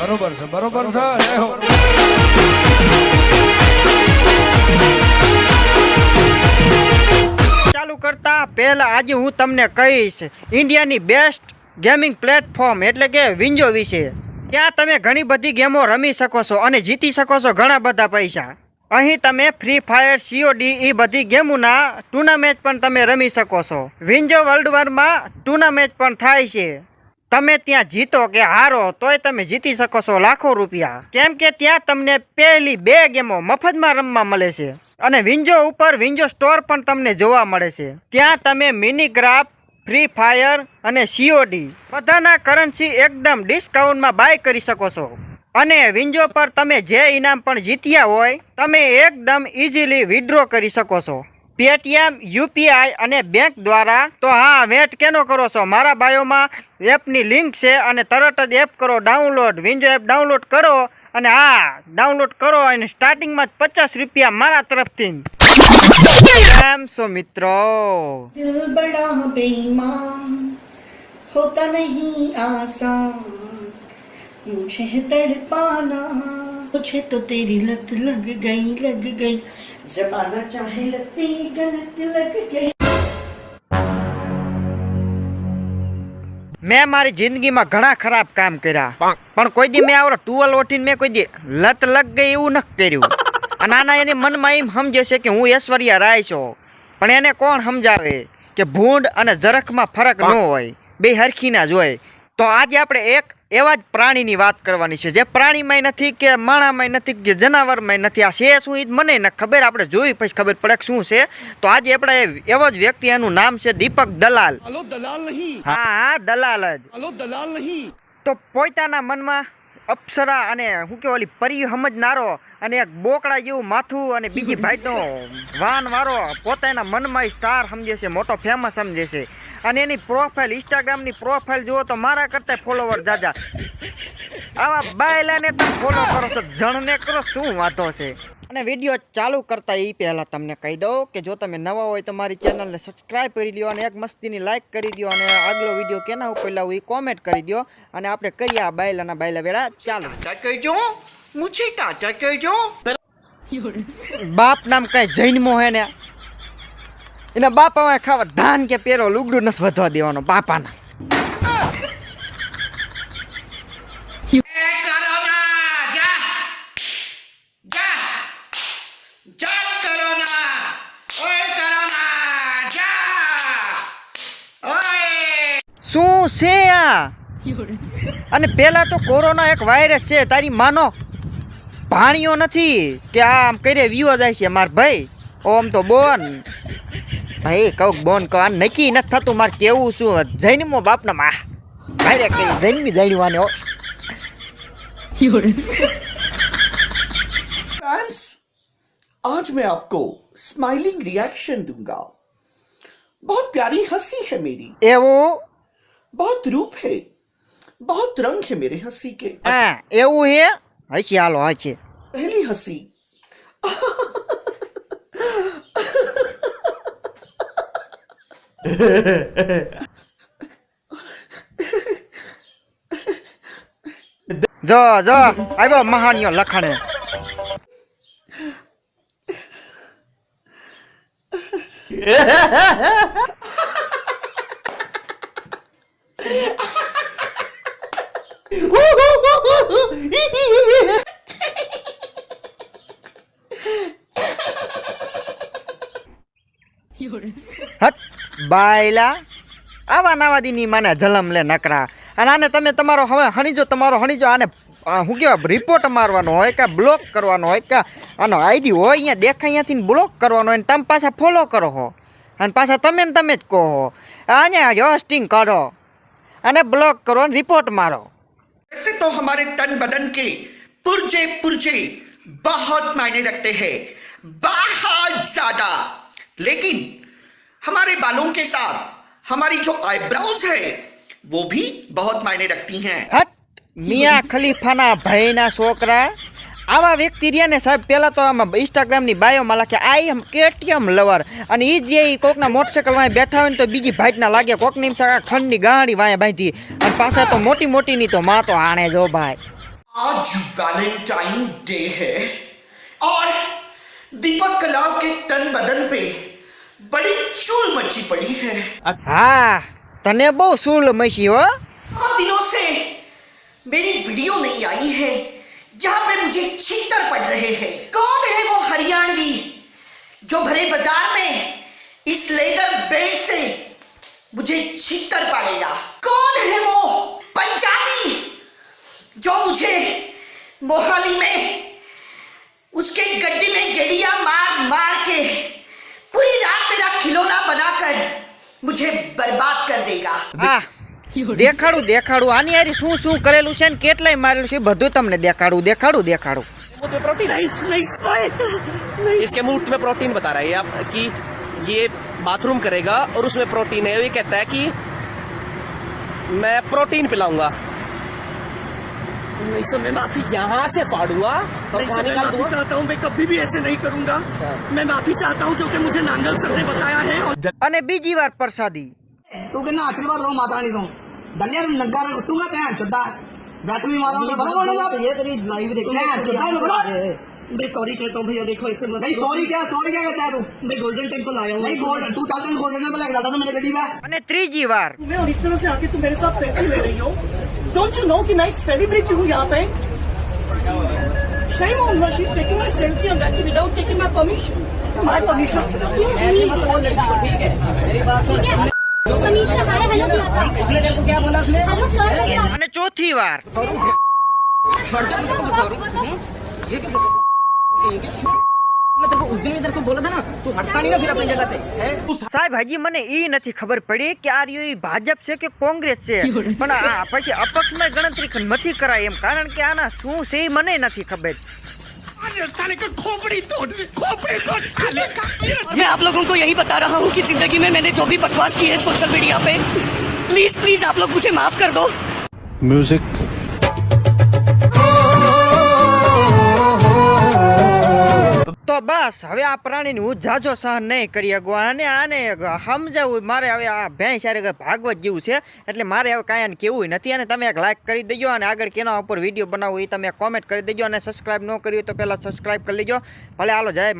બરોબર છે બરોબર છે ચાલુ કરતા પહેલા આજે હું તમને કહીશ, ઇન્ડિયાની બેસ્ટ ગેમિંગ પ્લેટફોર્મ એટલે કે વિન્જો વિશે. ત્યાં તમે ઘણી બધી ગેમો રમી શકો છો અને જીતી શકો છો ઘણા બધા પૈસા. અહીં તમે ફ્રી ફાયર સીઓડી એ બધી ગેમોના ટુર્નામેન્ટ પણ તમે રમી શકો છો. વિન્જો વર્લ્ડ વારમાં ટુર્નામેન્ટ પણ થાય છે. તમે ત્યાં જીતો કે હારો, તોય તમે જીતી શકો છો લાખો રૂપિયા. કેમ કે ત્યાં તમને પહેલી બે ગેમો મફતમાં રમવા મળે છે. અને વિન્જો ઉપર વિન્જો સ્ટોર પણ તમને જોવા મળે છે. ત્યાં તમે મિનીગ્રાફ ફ્રી ફાયર અને સીઓડી બધાના કરન્સી એકદમ ડિસ્કાઉન્ટમાં બાય કરી શકો છો. અને વિન્જો પર તમે જે ઇનામ પણ જીત્યા હોય, તમે એકદમ ઇઝીલી વિડ્રો કરી શકો છો. પેટીએમ યુપીઆઈ અને બેંક દ્વારા તો હા વેટ કેનો કરો છો મારા બાયોમાં એપની લિંક છે અને તરત જ એપ કરો ડાઉનલોડ વિન્જો એપ ડાઉનલોડ કરો અને હા ડાઉનલોડ કરો અને સ્ટાર્ટિંગમાં જ પચાસ રૂપિયા મારા તરફથી કેમ છો મિત્રો दिल बड़ा बेईमान होता नहीं आसान मुझे है तड़पाना मुझे तो तेरी लत लग गई लग गई जमाना चाहे लगती गलत लग गई મેં મારી જિંદગીમાં ઘણા ખરાબ કામ કર્યા પણ કોઈ દી મેં આવડો ટુવલ ઓઠીને મેં કોઈ દી લત લગ ગઈ એવું નથી કર્યું અને આના એની મનમાં એમ સમજે છે કે હું ઐશ્વર્યા રાય છું પણ એને કોણ સમજાવે કે ભૂંડ અને જરખમાં ફરક ન હોય બે હરખીના જ હોય તો આજે આપણે એક એવા જ પ્રાણીની વાત કરવાની છે. જે પ્રાણીમાંય નથી કે માણામાંય નથી કે જનાવરમાંય નથી. આ છે શું એ મને ખબર આપણે જોઈ પછી ખબર પડે કે શું છે. તો આજે આપણે એવો જ વ્યક્તિ એનું નામ છે દીપક દલાલ. દલાલ નહીં. હા હા દલાલ જ. દલાલ નહીં. તો પોતાના મનમાં અપ્સરા અને શું કે પરી સમજનારો અને એક બોકડા જેવું માથું અને બીજી ભાઈનો વાન વારો પોતાના મનમાં સ્ટાર સમજે છે, મોટો ફેમસ સમજે છે. અને એની પ્રોફાઇલ ઇન્સ્ટાગ્રામની પ્રોફાઇલ જુઓ તો મારા કરતા ફોલોવર જાજા. આવા બાયલાને તમે ફોલો કરો છો, જણને કરો શું વાંધો છે? અને વીડિયો ચાલુ કરતા એ પહેલાં તમને કહી દઉં કે જો તમે નવા હોય તો મારી ચેનલને સબસ્ક્રાઈબ કરી દો અને એક મસ્તીની લાઇક કરી દો અને આગલો વીડિયો કેના ઉપર લાવું એ કોમેન્ટ કરી દો અને આપણે કરીએ આ બાયલાના બાયલા વેળા ચાલુ બાપ નામ કઈ જૈનમો હે ને? એના બાપા ખાવા ધાન કે પેરો લુગડું નથી વધવા દેવાનો બાપાના. શું છે આ અને પેલા તો કોરોના એક વાયરસ છે તારી માનો ભાણિયો નથી કે આ આમ કરે વિયો જાય છે માર ભાઈ ઓમ તો બોન ભાઈ કહું બોન કહો આ નક્કી નથી થતું મારે કેવું શું જૈનમો બાપના માં ભાઈ કરી જૈનમી જૈનવાને હો फैंस आज मैं आपको स्माइलिंग रिएक्शन दूंगा बहुत प्यारी हंसी है मेरी એવું बहुत रूप है बहुत रंग है मेरे हंसी के હા એવું હે હસી હાલો હસી पहली हंसी જો જો આવ્યો મહાનિયો લખણે હટ, બાયલા. આવા નાવા દીની માને જલમ લે નકરા. અને આને તમે તમારો હવે હણીજો, તમારો હણીજો, આને શું કહેવાય રિપોર્ટ મારવાનો હોય કે બ્લોક કરવાનો હોય કે આનો આઈડી હોય અહીંયા, દેખાય અહીંયાથી બ્લોક કરવાનો હોય તમે પાછા ફોલો કરો હો. અને પાછા તમે ને તમે જ કહો આને હોસ્ટિંગ કરો. અને બ્લોક કરો અને રિપોર્ટ મારો वैसे तो हमारे तन बदन के पुरजे पुरजे बहुत मायने रखते हैं बहुत ज्यादा लेकिन हमारे बालों के साथ हमारी जो आईब्राउज है वो भी बहुत मायने रखती हैं હટ મિયા ખલીફાના ભાઈના છોકરા આવા વ્યક્તિ રહ્યા ને સાહેબ પહેલાં તો આમાં ઇન્સ્ટાગ્રામની બાયોમાં લખે આઈ એમ કેટીએમ લવર અને એ જ એ કોકના મોટરસાઇકલ વાંહે બેઠા હોય ને તો બીજી ભાઈટના લાગે કોકની એમ થાય આ ખંડની ગાડી વાંહે બાંધી અને પાછા તો મોટી મોટીની તો માં તો આણે જો ભાઈ आज वैलेंटाइन डे है और दीपक कलाल के तन बदन पे बड़ी चूल मची पड़ी है હા તને બહુ સૂળ મસી હો बहुत दिनों से मेरी वीडियो नहीं आई है जहाँ पे मुझे छीतर पड़ रहे हैं। कौन है वो हरियाणवी जो भरे बाज़ार में इस लेदर बेल्ट से मुझे छीतर पाड़ेगा कौन है वो पंजाबी जो मुझे मोहाली में उसके गड्डी में गलिया मार मार के पूरी रात मेरा खिलौना बनाकर मुझे बर्बाद कर देगा? દેખાડું દેખાડું આની હારી શું શું કરેલું છે ને કેટલાય મારેલું છે એ બધું તમને દેખાડું देखाड़ू देखाड़ू मुंह में प्रोटीन है इसके मुंह में प्रोटीन बता रहा है ये आप कि ये बाथरूम करेगा और उसमें प्रोटीन है ये कहता है कि मैं प्रोटीन पिलाऊंगा नहीं तो मैं माफी यहाँ से पाड़ूंगा और वहाँ निकाल दूंगा चाहता हूँ मैं कभी भी ऐसे नहीं करूंगा मैं माफी चाहता हूँ क्योंकि मुझे नांगल सर ने बताया है और અને બીજી વાર પ્રસાદી तू कहना आशीर्वाद लो माता रानी को दलिया नगर तू मैं भैन चुदा माता बड़ा बोलेगा ये तेरी लाइव देख मैं बड़ा। मैं सॉरी कहता भैया देखो इससे नहीं सॉरी क्या सॉरी क्या कहता है तू? मैं गोल्डन आया नहीं तू गोल्डन तो मेरे गड्डी में बार। तुम्हें और इस तरह से आके मेरे साथ सेल्फी ले रही हो। डोंट यू नो कि मैं सेलिब्रिटी यहाँ पे? Shame on her. She's taking ठीक है। मेरी बात सुन અને ચોથી વાર. સાહેબ, હજી મને એ નથી ખબર પડી કે આ રહ્યો ભાજપ છે કે કોંગ્રેસ છે. પણ પછી અપક્ષમાં ગણતરી નથી કરાય એમ, કારણ કે આના શું છે એ મને નથી ખબર. और मैं आप लोगों को यही बता रहा हूँ कि ज़िंदगी में मैंने जो भी बकवास की है सोशल मीडिया पे प्लीज़ प्लीज़ आप लोग मुझे माफ़ कर दो। Music બસ, હવે આ પ્રાણીને હું જાજો સહન નહીં કરી શકું. અને આને સમજાવું, મારે હવે આ ભેંસ ભાગવત જેવું છે, એટલે મારે હવે કાંઈ કેવું નથી. અને તમે એક લાઈક કરી દેજો અને આગળ કેના ઉપર વીડિયો બનાવવું એ તમે કોમેન્ટ કરી દેજો અને સબસ્ક્રાઇબ ન કર્યું તો પહેલાં સબસ્ક્રાઇબ કરી લેજો. ભલે, હાલો, જય